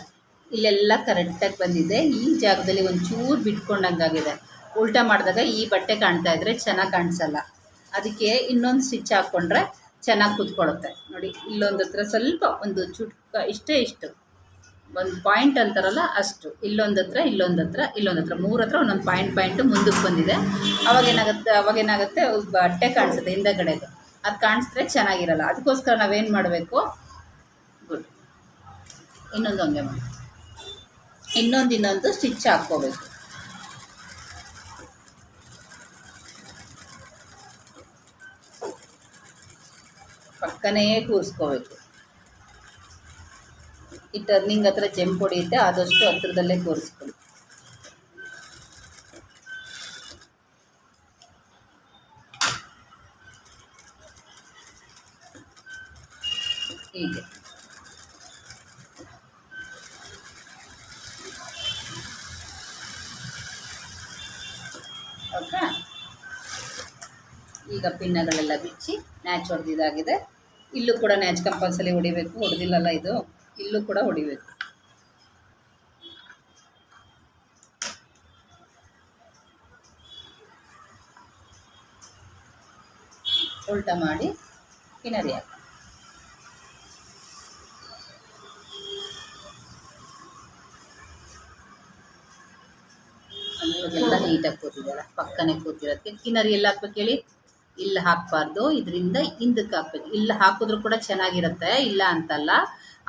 ಇಲ್ಲೆಲ್ಲ ಕರೆಕ್ಟಾಗಿ ಬಂದಿದೆ. ಈ ಜಾಗದಲ್ಲಿ ಒಂಚೂರು ಬಿಟ್ಕೊಂಡಂಗಾಗಿದೆ ಉಲ್ಟಾ ಮಾಡಿದಾಗ ಈ ಬಟ್ಟೆ ಕಾಣ್ತಾ ಇದ್ರೆ ಚೆನ್ನಾಗಿ ಕಾಣಿಸಲ್ಲ. ಅದಕ್ಕೆ ಇನ್ನೊಂದು ಸ್ಟಿಚ್ ಹಾಕ್ಕೊಂಡ್ರೆ ಚೆನ್ನಾಗಿ ಕೂತ್ಕೊಳ್ಳುತ್ತೆ. ನೋಡಿ, ಇಲ್ಲೊಂದು ಹತ್ರ ಸ್ವಲ್ಪ ಒಂದು ಚುಟ್ಕ, ಇಷ್ಟೇ ಇಷ್ಟು. ಒಂದು ಪಾಯಿಂಟ್ ಅಂತಾರಲ್ಲ ಅಷ್ಟು. ಇಲ್ಲೊಂದು ಹತ್ರ ಇಲ್ಲೊಂದು ಹತ್ರ ಇಲ್ಲೊಂದು ಹತ್ರ. ಮೂರು ಹತ್ರ ಒಂದೊಂದು ಪಾಯಿಂಟ್ ಪಾಯಿಂಟು ಮುಂದಕ್ಕೆ ಬಂದಿದೆ. ಅವಾಗೇನಾಗುತ್ತೆ ಏನಾಗುತ್ತೆ, ಅವಾಗ ಏನಾಗುತ್ತೆ ಬಟ್ಟೆ ಕಾಣಿಸುತ್ತೆ ಹಿಂದಗಡೆದು. ಅದು ಕಾಣಿಸಿದ್ರೆ ಚೆನ್ನಾಗಿರಲ್ಲ. ಅದಕ್ಕೋಸ್ಕರ ನಾವೇನು ಮಾಡಬೇಕು? ಗುಡ್ ಇನ್ನೊಂದು ಹಂಗೆ ಮಾಡಿ. ಇನ್ನೊಂದು ಇನ್ನೊಂದು ಸ್ಟಿಚ್ ಹಾಕ್ಕೋಬೇಕು. ಪಕ್ಕನೇ ಕೂರಿಸ್ಕೋಬೇಕು. ಈ ಟರ್ನಿಂಗ್ ಹತ್ರ ಜಂಪ್ ಹೊಡೆಯುತ್ತೆ, ಆದಷ್ಟು ಹತ್ರದಲ್ಲೇ ತೋರಿಸ್ಕೊಳ್ಳಿ. ಹೀಗೆ. ಓಕೆ? ಈಗ ಪಿನ್ನಗಳೆಲ್ಲ ಬಿಚ್ಚಿ ನ್ಯಾಚ್ ಹೊಡೆದಿದ್ದಾಗಿದೆ ಇಲ್ಲೂ ಕೂಡ ನ್ಯಾಚ್ ಕಂಪಲ್ಸರಿ ಹೊಡಿಬೇಕು, ಹೊಡೆದಿಲ್ಲಲ್ಲ ಇದು. ಇಲ್ಲೂ ಕೂಡ ಹೊಡಿಬೇಕು. ಉಲ್ಟಾ ಮಾಡಿ ಕಿನರಿ ಹಾಕಿ. ಎಲ್ಲ ನೀಟಾಗಿ ಕೂತಿದೆಯಲ್ಲ ಪಕ್ಕನೆ ಕೂತಿರೋದಕ್ಕೆ ಕಿನರಿ ಎಲ್ಲ ಹಾಕ್ಬೇಕು ಹೇಳಿ. ಇಲ್ಲಿ ಹಾಕಬಾರ್ದು, ಇದರಿಂದ ಹಿಂದಕ್ಕೆ ಹಾಕ್ಬೇಕು. ಇಲ್ಲಿ ಹಾಕಿದ್ರು ಕೂಡ ಚೆನ್ನಾಗಿರುತ್ತೆ, ಇಲ್ಲ ಅಂತಲ್ಲ.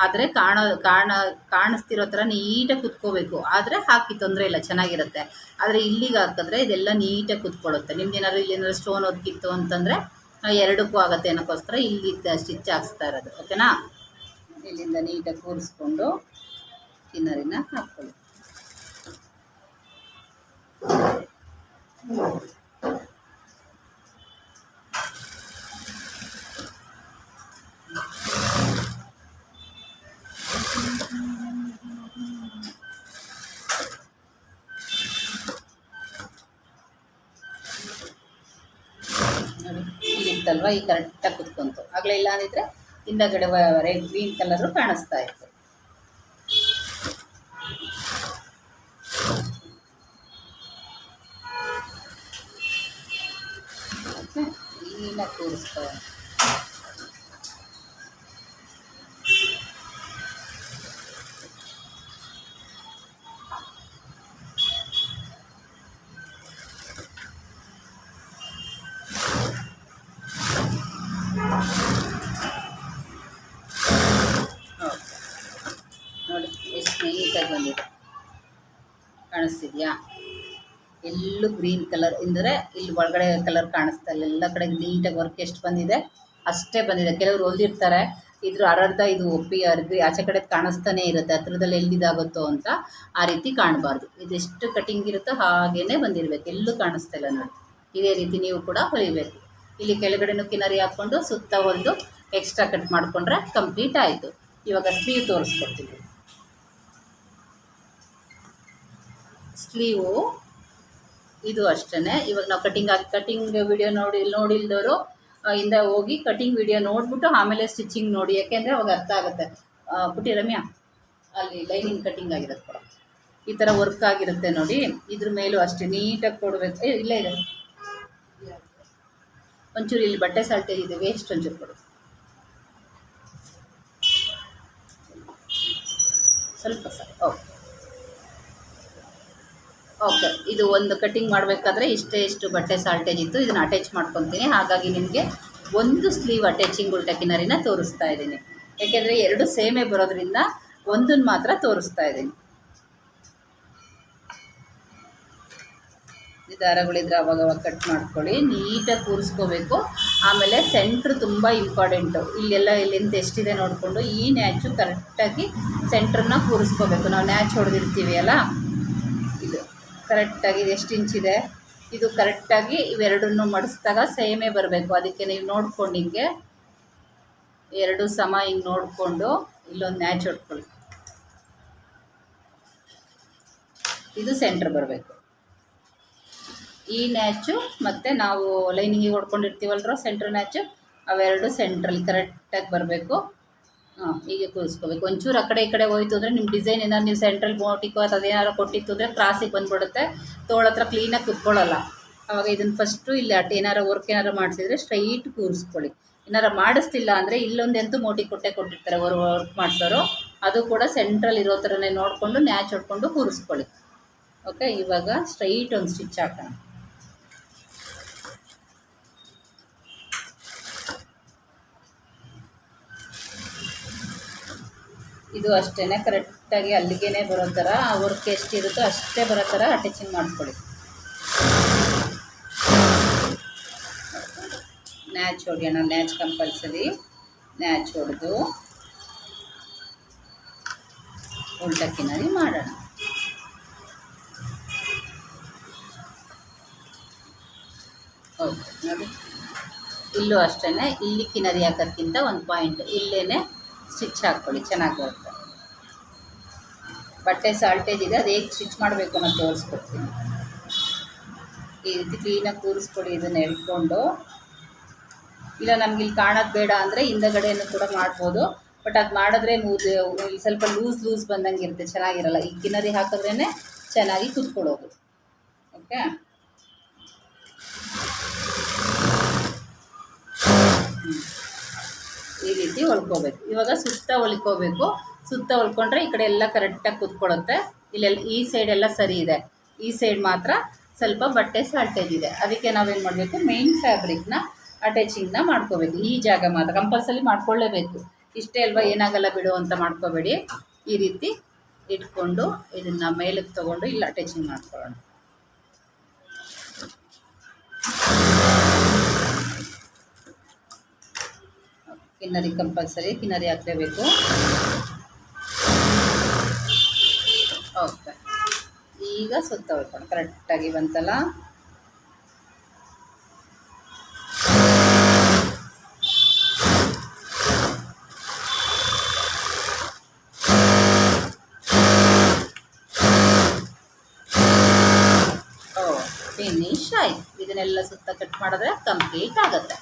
ಆದರೆ ಕಾಣೋ, ಕಾಣ, ಕಾಣಿಸ್ತಿರೋ ಥರ ನೀಟಾಗಿ ಕುತ್ಕೋಬೇಕು. ಆದರೆ ಹಾಕಿ ತೊಂದರೆ ಇಲ್ಲ, ಚೆನ್ನಾಗಿರುತ್ತೆ. ಆದರೆ ಇಲ್ಲಿಗೆ ಹಾಕಿದ್ರೆ ಇದೆಲ್ಲ ನೀಟಾಗಿ ಕುತ್ಕೊಳ್ಳುತ್ತೆ. ನಿಮ್ದು ಏನಾದ್ರು ಇಲ್ಲಿ ಏನಾದ್ರು ಸ್ಟೋನ್ ಒದಗಿತ್ತು ಅಂತಂದರೆ ಎರಡಕ್ಕೂ ಆಗುತ್ತೆ ಅನ್ನೋಕ್ಕೋಸ್ಕರ ಇಲ್ಲಿ ಸ್ಟಿಚ್ ಹಾಕ್ಸ್ತಾ ಇರೋದು. ಓಕೆನಾ ಇಲ್ಲಿಂದ ನೀಟಾಗಿ ಕೂರಿಸ್ಕೊಂಡು ಕಿನ್ನರಿನ ಹಾಕ್ಕೊಳ್ಳಿ. ಇಲ್ಲಿತ್ತಲ್ವ ಈ ಕರೆಕ್ಟಾಗಿ ಕುತ್ಕೊಂತು. ಆಗಲೇ ಇಲ್ಲ ಅಂದಿದ್ರೆ ಹಿಂದಗಡೆ ರೆಡ್ ಗ್ರೀನ್ ಕಲರು ಕಾಣಿಸ್ತಾ ಇತ್ತು. ಕ್ಲೀನಾಗಿ ಕೂರಿಸ್ಕೊ ಬಂದಿದೆ ಕಾಣಿಸ್ತಿದ್ಯಾ? ಎಲ್ಲೂ ಗ್ರೀನ್ ಕಲರ್ ಅಂದರೆ ಇಲ್ಲಿ ಒಳಗಡೆ ಕಲರ್ ಕಾಣಿಸ್ತಾ ಇಲ್ಲ. ಎಲ್ಲ ಕಡೆ ನೀಟಾಗಿ ವರ್ಕ್ ಎಷ್ಟು ಬಂದಿದೆ ಅಷ್ಟೇ ಬಂದಿದೆ. ಕೆಲವರು ಹೊಲ್ದಿರ್ತಾರೆ. ಇದ್ರ ಅರ್ಧ ಇದು ಒಪ್ಪಿ ಅರ್ಧ ಆಚೆ ಕಡೆ ಕಾಣಿಸ್ತಾನೆ ಇರುತ್ತೆ. ಹತ್ರದಲ್ಲಿ ಎಲ್ಲಿದಾಗುತ್ತೋ ಅಂತ ಆ ರೀತಿ ಕಾಣಬಾರ್ದು. ಇದೆಷ್ಟು ಕಟಿಂಗ್ ಇರುತ್ತೋ ಹಾಗೇ ಬಂದಿರಬೇಕು. ಎಲ್ಲೂ ಕಾಣಿಸ್ತಾ ಇಲ್ಲ ನೋಡಿ. ಇದೇ ರೀತಿ ನೀವು ಕೂಡ ಹೊಲಿಬೇಕು. ಇಲ್ಲಿ ಕೆಳಗಡೆನೂ ಕಿನರಿ ಹಾಕ್ಕೊಂಡು ಸುತ್ತ ಹೊಲಿದು ಎಕ್ಸ್ಟ್ರಾ ಕಟ್ ಮಾಡಿಕೊಂಡ್ರೆ ಕಂಪ್ಲೀಟ್ ಆಯಿತು. ಇವಾಗ ಸ್ಲೀವ್ ತೋರಿಸ್ಕೊಡ್ತೀನಿ. ಸ್ಲೀವು ಇದು ಅಷ್ಟೇ ಇವಾಗ ನಾವು ಕಟಿಂಗ್ ಆಗಿ ಕಟಿಂಗ್ ವಿಡಿಯೋ ನೋಡಿ, ನೋಡಿಲ್ದವರು ಇಂದ ಹೋಗಿ ಕಟಿಂಗ್ ವಿಡಿಯೋ ನೋಡಿಬಿಟ್ಟು ಆಮೇಲೆ ಸ್ಟಿಚಿಂಗ್ ನೋಡಿ. ಯಾಕೆಂದರೆ ಅವಾಗ ಅರ್ಥ ಆಗುತ್ತೆ. ಪುಟ್ಟಿ ರಮ್ಯಾ, ಅಲ್ಲಿ ಲೈನಿಂಗ್ ಕಟಿಂಗ್ ಆಗಿರುತ್ತೆ ಕೂಡ. ಈ ಥರ ವರ್ಕ್ ಆಗಿರುತ್ತೆ ನೋಡಿ. ಇದ್ರ ಮೇಲೂ ಅಷ್ಟೇ ನೀಟಾಗಿ ಕೊಡಬೇಕು. ಏ, ಇಲ್ಲೇ ಇದೆ. ಒಂಚೂರು ಇಲ್ಲಿ ಬಟ್ಟೆ ಸಾಲ್ಟೇಜ್ ಇದೆ. ವೇಸ್ಟ್ ಒಂಚೂರು ಕೊಡು. ಸ್ವಲ್ಪ ಸರ್ ಓಕೆ. ಓಕೆ, ಇದು ಒಂದು ಕಟಿಂಗ್ ಮಾಡಬೇಕಾದ್ರೆ ಇಷ್ಟೇ ಇಷ್ಟು ಬಟ್ಟೆ ಸಾಲ್ಟೇಜ್ ಇತ್ತು. ಇದನ್ನು ಅಟ್ಯಾಚ್ ಮಾಡ್ಕೊತೀನಿ. ಹಾಗಾಗಿ ನಿಮಗೆ ಒಂದು ಸ್ಲೀವ್ ಅಟ್ಯಾಚಿಂಗ್ ಉಲ್ಟಕಿನರಿನ ತೋರಿಸ್ತಾ ಇದ್ದೀನಿ. ಯಾಕೆಂದರೆ ಎರಡು ಸೇಮೇ ಬರೋದ್ರಿಂದ ಒಂದನ್ನು ಮಾತ್ರ ತೋರಿಸ್ತಾ ಇದ್ದೀನಿ. ದಾರಗಳಿದ್ರೆ ಅವಾಗ ಅವಾಗ ಕಟ್ ಮಾಡ್ಕೊಳ್ಳಿ. ನೀಟಾಗಿ ಕೂರಿಸ್ಕೋಬೇಕು. ಆಮೇಲೆ ಸೆಂಟ್ರ್ ತುಂಬ ಇಂಪಾರ್ಟೆಂಟು ಇಲ್ಲೆಲ್ಲ ಇಲ್ಲಿಂದ ಎಷ್ಟಿದೆ ನೋಡಿಕೊಂಡು ಈ ನ್ಯಾಚು ಕರೆಕ್ಟಾಗಿ ಸೆಂಟ್ರನ್ನ ಕೂರಿಸ್ಕೋಬೇಕು. ನಾವು ನ್ಯಾಚ್ ಹೊಡೆದಿರ್ತೀವಿ ಅಲ್ಲ? ಕರೆಕ್ಟಾಗಿ ಇದು ಎಷ್ಟು ಇಂಚಿದೆ ಇದು ಕರೆಕ್ಟಾಗಿ ಇವೆರಡನ್ನು ಮಡಿಸ್ದಾಗ ಸೇಮೇ ಬರಬೇಕು. ಅದಕ್ಕೆ ನೀವು ನೋಡ್ಕೊಂಡು ಹಿಂಗೆ ಎರಡು ಸಮ ಹಿಂಗೆ ನೋಡಿಕೊಂಡು ಇಲ್ಲೊಂದು ನ್ಯಾಚ್ ಹೊಡ್ಕೊಳ್ಳಿ. ಇದು ಸೆಂಟ್ರ್ ಬರಬೇಕು. ಈ ನ್ಯಾಚು ಮತ್ತು ನಾವು ಲೈನಿಂಗಿಗೆ ಹೊಡ್ಕೊಂಡಿರ್ತೀವಲ್ರೋ ಸೆಂಟ್ರ್ ನ್ಯಾಚು, ಅವೆರಡು ಸೆಂಟ್ರಲ್ಲಿ ಕರೆಕ್ಟಾಗಿ ಬರಬೇಕು. ಹೀಗೆ ಕೂರಿಸ್ಕೋಬೇಕು ಒಂಚೂರು ಆ ಕಡೆ ಈ ಕಡೆ ಹೋಯ್ತು ಅಂದರೆ ನಿಮ್ಮ ಡಿಸೈನ್ ಏನಾದ್ರು, ನೀವು ಸೆಂಟ್ರಲ್ ಮೋಟಿಕೋ ಅಥವಾ ಅದೇನಾದ್ರು ಕೊಟ್ಟಿತ್ತು ಅಂದರೆ ಕ್ರಾಸಿಗೆ ಬಂದುಬಿಡುತ್ತೆ. ತೋಳ ಹತ್ರ ಕ್ಲೀನಾಗಿ ಕುತ್ಕೊಳ್ಳಲ್ಲ. ಆವಾಗ ಇದನ್ನು ಫಸ್ಟು ಇಲ್ಲಿ ಅಟ್ ಏನಾರು ವರ್ಕ್ ಏನಾರು ಮಾಡಿಸಿದ್ರೆ ಸ್ಟ್ರೈಟ್ ಕೂರಿಸ್ಕೊಳ್ಳಿ. ಏನಾರು ಮಾಡಿಸ್ತಿಲ್ಲ ಅಂದರೆ ಇಲ್ಲೊಂದೆಂತೂ ಮೋಟಿ ಕೊಟ್ಟೆ ಕೊಟ್ಟಿರ್ತಾರೆ ಅವರು ವರ್ಕ್ ಮಾಡಿಸೋರು. ಅದು ಕೂಡ ಸೆಂಟ್ರಲ್ ಇರೋ ಥರನೇ ನೋಡಿಕೊಂಡು ನ್ಯಾಚ್ ಹೊಡ್ಕೊಂಡು ಕೂರಿಸ್ಕೊಳ್ಳಿ. ಓಕೆ ಇವಾಗ ಸ್ಟ್ರೈಟ್ ಒಂದು ಸ್ಟಿಚ್ ಹಾಕೋಣ. ಇದು ಅಷ್ಟೇ ಕರೆಕ್ಟಾಗಿ ಅಲ್ಲಿಗೆ ಬರೋ ಥರ ವರ್ಕ್ ಎಷ್ಟಿರುತ್ತೋ ಅಷ್ಟೇ ಬರೋ ಥರ ಅಟ್ಯಾಚಿಂಗ್ ಮಾಡ್ಕೊಳ್ಳಿ. ನ್ಯಾಚ್ ಹೊಡೆಯೋಣ ನ್ಯಾಚ್ ಕಂಪಲ್ಸರಿ ನ್ಯಾಚ್ ಹೊಡೆದು ಉಲ್ಟಕ್ಕಿನಲ್ಲಿ ಮಾಡೋಣ. ಓಕೆ ನೋಡಿ. ಇಲ್ಲೂ ಅಷ್ಟೇ ಇಲ್ಲಿ ಕಿನರಿ ಹಾಕೋದ್ಕಿಂತ ಒಂದು ಪಾಯಿಂಟ್ ಇಲ್ಲೇ ಸ್ಟಿಚ್ ಹಾಕ್ಕೊಳ್ಳಿ, ಚೆನ್ನಾಗಿ ಬರುತ್ತೆ. ಬಟ್ಟೆ ಸಾಲ್ಟೇಜ್ ಇದೆ, ಅದು ಹೇಗೆ ಸ್ಟಿಚ್ ಮಾಡಬೇಕು ಅನ್ನೋ ತೋರಿಸ್ಕೊಡ್ತೀನಿ. ಈ ರೀತಿ ಕ್ಲೀನಾಗಿ ಕೂರಿಸ್ಕೊಡಿ ಇದನ್ನು ಎಳ್ಕೊಂಡು. ಇಲ್ಲ, ನಮ್ಗೆ ಇಲ್ಲಿ ಕಾಣೋದು ಬೇಡ ಅಂದರೆ ಹಿಂದಗಡೆಯನ್ನು ಕೂಡ ಮಾಡ್ಬೋದು. ಬಟ್ ಅದು ಮಾಡಿದ್ರೆ ಮೂದು ಇಲ್ಲಿ ಸ್ವಲ್ಪ ಲೂಸ್ ಲೂಸ್ ಬಂದಂಗೆ ಇರುತ್ತೆ, ಚೆನ್ನಾಗಿರಲ್ಲ. ಈ ಕಿನರಿ ಹಾಕಿದ್ರೇ ಚೆನ್ನಾಗಿ ಕುತ್ಕೊಳ್ಳೋದು. ಓಕೆ? ಈ ರೀತಿ ಹೊಲ್ಕೋಬೇಕು. ಇವಾಗ ಸುತ್ತ ಹೊಲ್ಕೋಬೇಕು. ಸುತ್ತ ಹೊಲ್ಕೊಂಡ್ರೆ ಈ ಕಡೆ ಎಲ್ಲ ಕರೆಕ್ಟಾಗಿ ಕೂತ್ಕೊಳ್ಳುತ್ತೆ ಇಲ್ಲೆಲ್ಲ ಈ ಸೈಡ್ ಎಲ್ಲ ಸರಿ ಇದೆ. ಈ ಸೈಡ್ ಮಾತ್ರ ಸ್ವಲ್ಪ ಬಟ್ಟೆ ಸಾಲ್ಟೇಜ್ ಇದೆ. ಅದಕ್ಕೆ ನಾವೇನು ಮಾಡಬೇಕು? ಮೇನ್ ಫ್ಯಾಬ್ರಿಕ್ನ ಅಟ್ಯಾಚಿಂಗ್ನ ಮಾಡ್ಕೋಬೇಕು. ಈ ಜಾಗ ಮಾತ್ರ ಕಂಪಲ್ಸರಿ ಮಾಡ್ಕೊಳ್ಳೇಬೇಕು. ಇಷ್ಟೇ ಅಲ್ವಾ? ಏನಾಗಲ್ಲ ಬಿಡು ಅಂತ ಮಾಡ್ಕೋಬೇಡಿ. ಈ ರೀತಿ ಇಟ್ಕೊಂಡು ಇದನ್ನು ಮೇಲಕ್ಕೆ ತೊಗೊಂಡು ಇಲ್ಲಿ ಅಟ್ಯಾಚಿಂಗ್ ಮಾಡ್ಕೊಳ್ಳೋಣ. ಕಿನ್ನರಿ ಕಂಪಲ್ಸರಿ, ಕಿನ್ನರಿ ಹಾಕಲೇಬೇಕು. ಓಕೆ. ಈಗ ಸುತ್ತ ಹೊಳ್ಕೊಂಡು ಕರೆಕ್ಟಾಗಿ ಬಂತಲ್ಲ? ಫಿನಿಶ್ ಆಯ್ತು. ಇದನ್ನೆಲ್ಲ ಸುತ್ತ ಕಟ್ ಮಾಡಿದ್ರೆ ಕಂಪ್ಲೀಟ್ ಆಗುತ್ತೆ.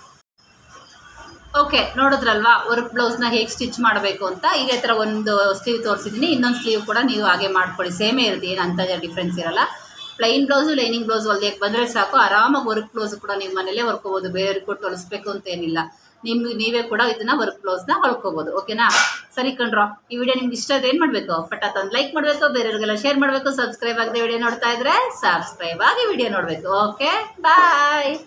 ಓಕೆ ನೋಡಿದ್ರಲ್ವಾ? ವರ್ಕ್ ಬ್ಲೌಸ್ನ ಹೇಗೆ ಸ್ಟಿಚ್ ಮಾಡಬೇಕು ಅಂತ? ಇದೇ ಥರ ಒಂದು ಸ್ಲೀವ್ ತೋರಿಸಿದ್ದೀನಿ ಇನ್ನೊಂದು ಸ್ಲೀವ್ ಕೂಡ ನೀವು ಹಾಗೆ ಮಾಡ್ಕೊಳ್ಳಿ. ಸೇಮೇ ಇರುತ್ತೆ, ಏನು ಅಂತ ಡಿಫ್ರೆನ್ಸ್ ಇರಲ್ಲ. ಪ್ಲೈನ್ ಬ್ಲೌಸು ಲೈನಿಂಗ್ ಬ್ಲೌಸ್ ಹೊಲ್ದಕ್ಕೆ ಬಂದರೆ ಸಾಕು. ಆರಾಮಾಗಿ ವರ್ಕ್ ಬ್ಲೌಸ್ ಕೂಡ ನೀವು ಮನೇಲೇ ಹೊರ್ಕೋಬೋದು ಬೇರೆ ಕೊಟ್ಟು ಹೊಲಿಸ್ಬೇಕು ಅಂತ ಏನಿಲ್ಲ. ನಿಮ್ಗೆ ನೀವೇ ಕೂಡ ಇದನ್ನ ವರ್ಕ್ ಬ್ಲೌಸ್ನ ಹೊಲ್ಕೋಬೋದು. ಓಕೆನಾ ಸರಿ ಕಣ್ರೋ, ಈ ವಿಡಿಯೋ ನಿಮ್ಗೆ ಇಷ್ಟ ಆದ್ರೆ ಏನು ಮಾಡಬೇಕು? ಪಟ್ಟ ತಂದು ಲೈಕ್ ಮಾಡಬೇಕು, ಬೇರೆಯವ್ರಿಗೆಲ್ಲ ಶೇರ್ ಮಾಡಬೇಕು ಸಬ್ಸ್ಕ್ರೈಬ್ ಆಗದೆ ವಿಡಿಯೋ ನೋಡ್ತಾ ಇದ್ರೆ ಸಬ್ಸ್ಕ್ರೈಬ್ ಆಗಿ ವಿಡಿಯೋ ನೋಡಬೇಕು. Okay bye